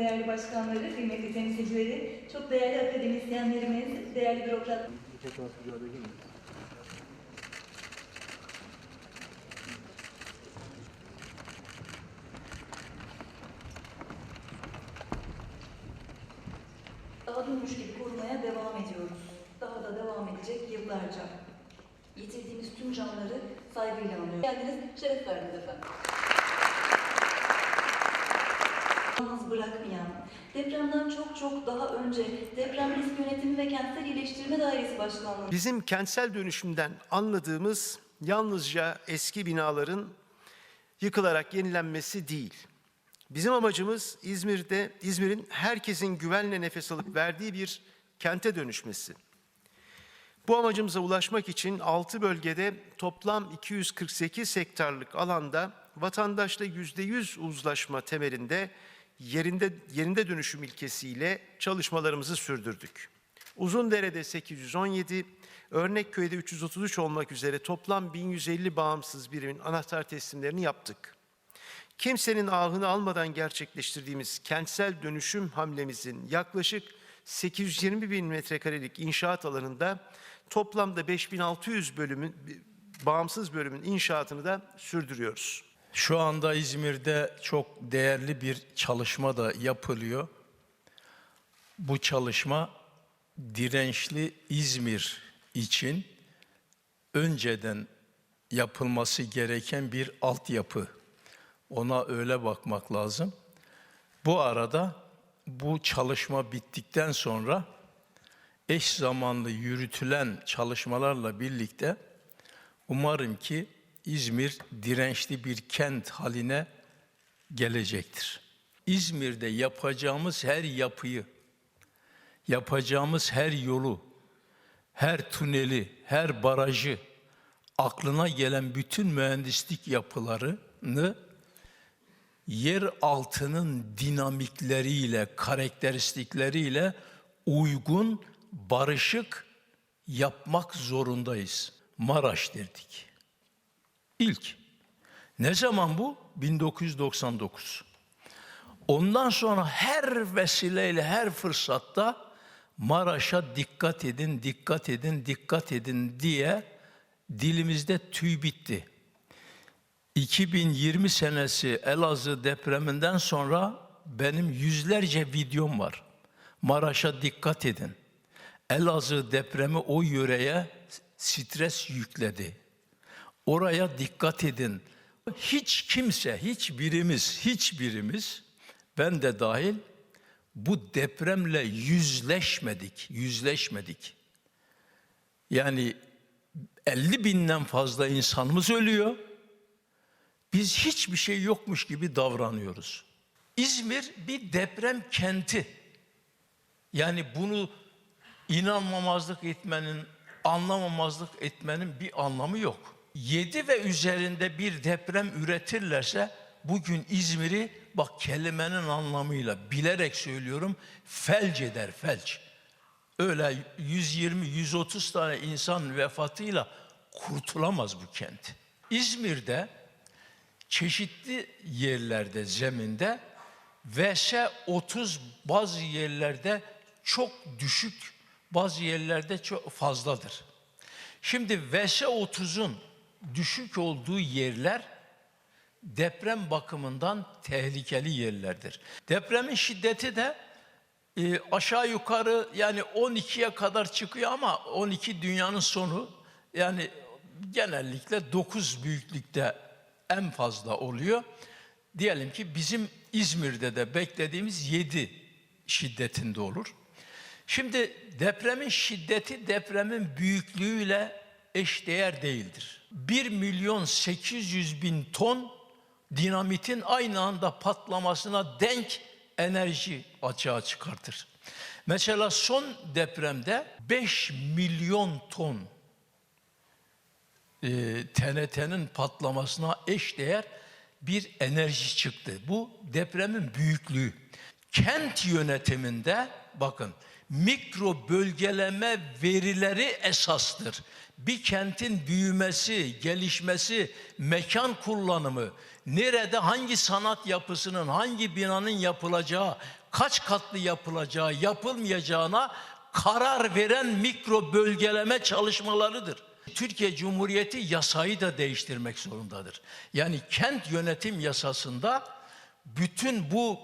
değerli başkanları, kıymetli temsilcileri, çok değerli akademisyenlerimiz, değerli bürokrat. Daha durmuş gibi korumaya devam ediyoruz. Daha da devam edecek yıllarca. Yitirdiğimiz tüm canları saygıyla anıyoruz. Geldiniz, şeref verdiniz efendim. Yalnız bırakmayan, depremden çok çok daha önce Deprem Risk Yönetimi ve Kentsel İyileştirme Dairesi Başkanlığı Bizim kentsel dönüşümden anladığımız yalnızca eski binaların yıkılarak yenilenmesi değil. Bizim amacımız İzmir'de İzmir'in herkesin güvenle nefes alıp verdiği bir kente dönüşmesi. Bu amacımıza ulaşmak için 6 bölgede toplam 248 hektarlık alanda vatandaşla %100 uzlaşma temelinde yerinde yerinde dönüşüm ilkesiyle çalışmalarımızı sürdürdük. Uzundere'de 817, Örnekköy'de 333 olmak üzere toplam 1150 bağımsız birimin anahtar teslimlerini yaptık. Kimsenin ahını almadan gerçekleştirdiğimiz kentsel dönüşüm hamlemizin yaklaşık 820 bin metrekarelik inşaat alanında toplamda 5600 bölümün bağımsız bölümün inşaatını da sürdürüyoruz. Şu anda İzmir'de çok değerli bir çalışma da yapılıyor. Bu çalışma dirençli İzmir için önceden yapılması gereken bir altyapı. Ona öyle bakmak lazım. Bu arada bu çalışma bittikten sonra eş zamanlı yürütülen çalışmalarla birlikte umarım ki İzmir dirençli bir kent haline gelecektir. İzmir'de yapacağımız her yapıyı, yapacağımız her yolu, her tüneli, her barajı, aklına gelen bütün mühendislik yapılarını yer altının dinamikleriyle, karakteristikleriyle uygun, barışık yapmak zorundayız. Maraş dedik. İlk. Ne zaman bu? 1999. Ondan sonra her vesileyle, her fırsatta Maraş'a dikkat edin, dikkat edin, dikkat edin diye dilimizde tüy bitti. 2020 senesi Elazığ depreminden sonra benim yüzlerce videom var. Maraş'a dikkat edin. Elazığ depremi o yöreye stres yükledi. Oraya dikkat edin. Hiç kimse, hiçbirimiz, hiçbirimiz, ben de dahil bu depremle yüzleşmedik, yüzleşmedik. Yani 50 binden fazla insanımız ölüyor. Biz hiçbir şey yokmuş gibi davranıyoruz. İzmir bir deprem kenti. Yani bunu inanmamazlık etmenin, anlamamazlık etmenin bir anlamı yok. 7 ve üzerinde bir deprem üretirlerse bugün İzmir'i bak kelimenin anlamıyla bilerek söylüyorum felç eder felç. Öyle 120-130 tane insan vefatıyla kurtulamaz bu kent. İzmir'de çeşitli yerlerde zeminde VS 30 bazı yerlerde çok düşük bazı yerlerde çok fazladır. Şimdi VS 30'un düşük olduğu yerler deprem bakımından tehlikeli yerlerdir. Depremin şiddeti de e, aşağı yukarı yani 12'ye kadar çıkıyor ama 12 dünyanın sonu yani genellikle 9 büyüklükte en fazla oluyor. Diyelim ki bizim İzmir'de de beklediğimiz 7 şiddetinde olur. Şimdi depremin şiddeti depremin büyüklüğüyle eşdeğer değildir. 1 milyon 800 bin ton dinamitin aynı anda patlamasına denk enerji açığa çıkartır. Mesela son depremde 5 milyon ton e, TNT'nin patlamasına eşdeğer bir enerji çıktı. Bu depremin büyüklüğü. Kent yönetiminde bakın mikro bölgeleme verileri esastır. Bir kentin büyümesi, gelişmesi, mekan kullanımı, Nerede hangi sanat yapısının, hangi binanın yapılacağı, kaç katlı yapılacağı, yapılmayacağına karar veren mikro bölgeleme çalışmalarıdır. Türkiye Cumhuriyeti yasayı da değiştirmek zorundadır. Yani kent yönetim yasasında bütün bu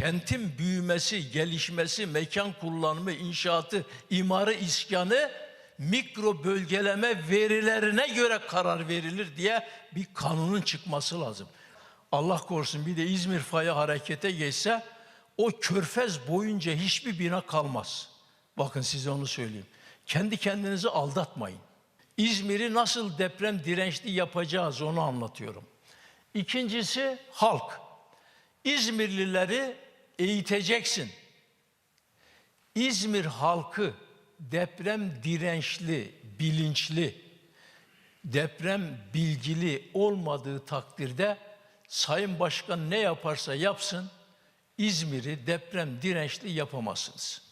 kentin büyümesi, gelişmesi, mekan kullanımı, inşaatı, imarı, iskanı mikro bölgeleme verilerine göre karar verilir diye bir kanunun çıkması lazım. Allah korusun bir de İzmir fayı harekete geçse o körfez boyunca hiçbir bina kalmaz. Bakın size onu söyleyeyim. Kendi kendinizi aldatmayın. İzmir'i nasıl deprem dirençli yapacağız onu anlatıyorum. İkincisi halk. İzmirlileri eğiteceksin. İzmir halkı deprem dirençli, bilinçli, deprem bilgili olmadığı takdirde Sayın Başkan ne yaparsa yapsın İzmir'i deprem dirençli yapamazsınız.